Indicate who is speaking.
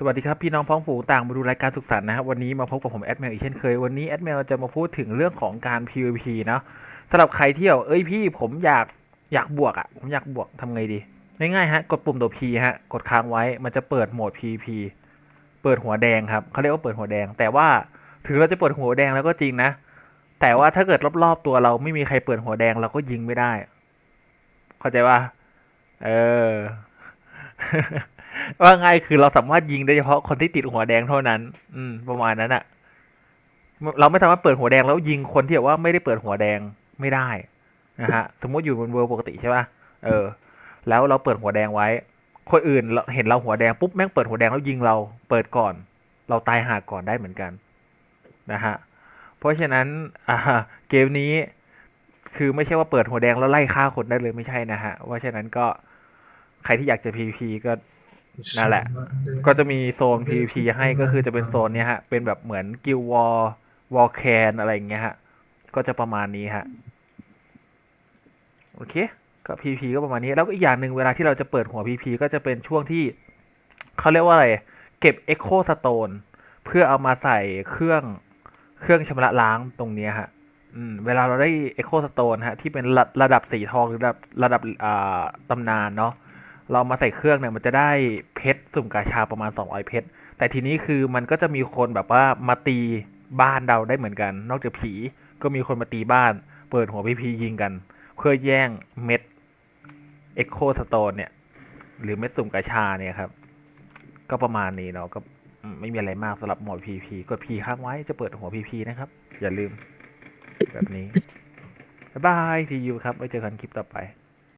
Speaker 1: สวัสดีครับ พี่น้องพ้องฝูงต่างมาดูรายการสุขสันต์นะครับวันนี้มาพบกับผมแอดเมลอีกเช่นเคย วันนี้แอดเมลจะมาพูดถึงเรื่องของการ PVP เนาะสำหรับใครที่แบบเอ้ยพี่ผมอยากอยากบวกอะ่ะ ผมอยากบวกทำไงดีง่ายๆฮะกดปุ่มตัว P ฮะกดค้างไว้มันจะเปิดโหมด PVP เปิดหัวแดงครับเขาเรียกว่าเปิดหัวแดง แต่ว่าถึงเราจะเปิดหัวแดงแล้วก็จริงนะ แต่ว่าถ้าเกิดรอบๆตัวเราไม่มีใครเปิดหัวแดงเราก็ยิงไม่ได้ เข้าใจป่ะเออ ว่าไงคือเราสามารถยิงได้เฉพาะคนที่ติดหัวแดงเท่านั้น อืม ประมาณนั้นอะเราไม่สามารถเปิดหัวแดงแล้วยิงคนที่แบบว่าไม่ได้เปิดหัวแดงไม่ได้นะฮะ สมมติอยู่บนเวอร์ปกติใช่ป่ะเออ แล้วเราเปิดหัวแดงไว้ คนอื่นเห็นเราหัวแดงปุ๊บแม่งเปิดหัวแดงแล้วยิงเราเปิดก่อน เราตายหาก่อนได้เหมือนกัน นะฮะ เพราะฉะนั้นอ่าเกมนี้คือไม่ใช่ว่าเปิดหัวแดงแล้วไล่ฆ่าคนได้เลยไม่ใช่นะฮะเพราะฉะนั้นก็ใครที่อยากจะ PVP ก็ นั่นแหละ ก็จะมีโซน PVP ให้ก็คือจะเป็นโซนเนี้ยฮะ เป็นแบบเหมือนกิลวอลวอลแคนอะไรอย่างเงี้ยฮะ ก็จะประมาณนี้ฮะ โอเค ก็ PVP ก็ประมาณนี้ แล้วก็อีกอย่างหนึ่งเวลาที่เราจะเปิดหัว PVP ก็จะเป็นช่วงที่เขาเรียกว่าอะไร เก็บ Echo Stone เพื่อเอามาใส่เครื่องเครื่องชำระล้างตรงเนี้ยฮะอืมเวลาเราได้ Echo Stone ฮะ ที่เป็นระระดับสีทองหรือระดับระดับอ่าตำนานเนาะ เรามาใส่เครื่องเนี่ยมันจะได้เพชรสุ่มกาชาประมาณ200เพชรแต่ทีนี้คือมันก็จะมีคนแบบว่ามาตีบ้านเราได้เหมือนกัน นอกจากผีก็มีคนมาตีบ้าน เปิดหัวพีพียิงกัน เพื่อแย่งเม็ดเอ็กโคสโตนเนี่ย หรือเม็ดสุ่มกาชาเนี่ยครับ ก็ประมาณนี้เนาะก็ไม่มีอะไรมากสำหรับหมดพีพีกดพีค้างไว้จะเปิดหัวพีพีนะครับ อย่าลืม แบบนี้ บ๊ายบายทียูครับไว้เจอกันคลิปต่อไป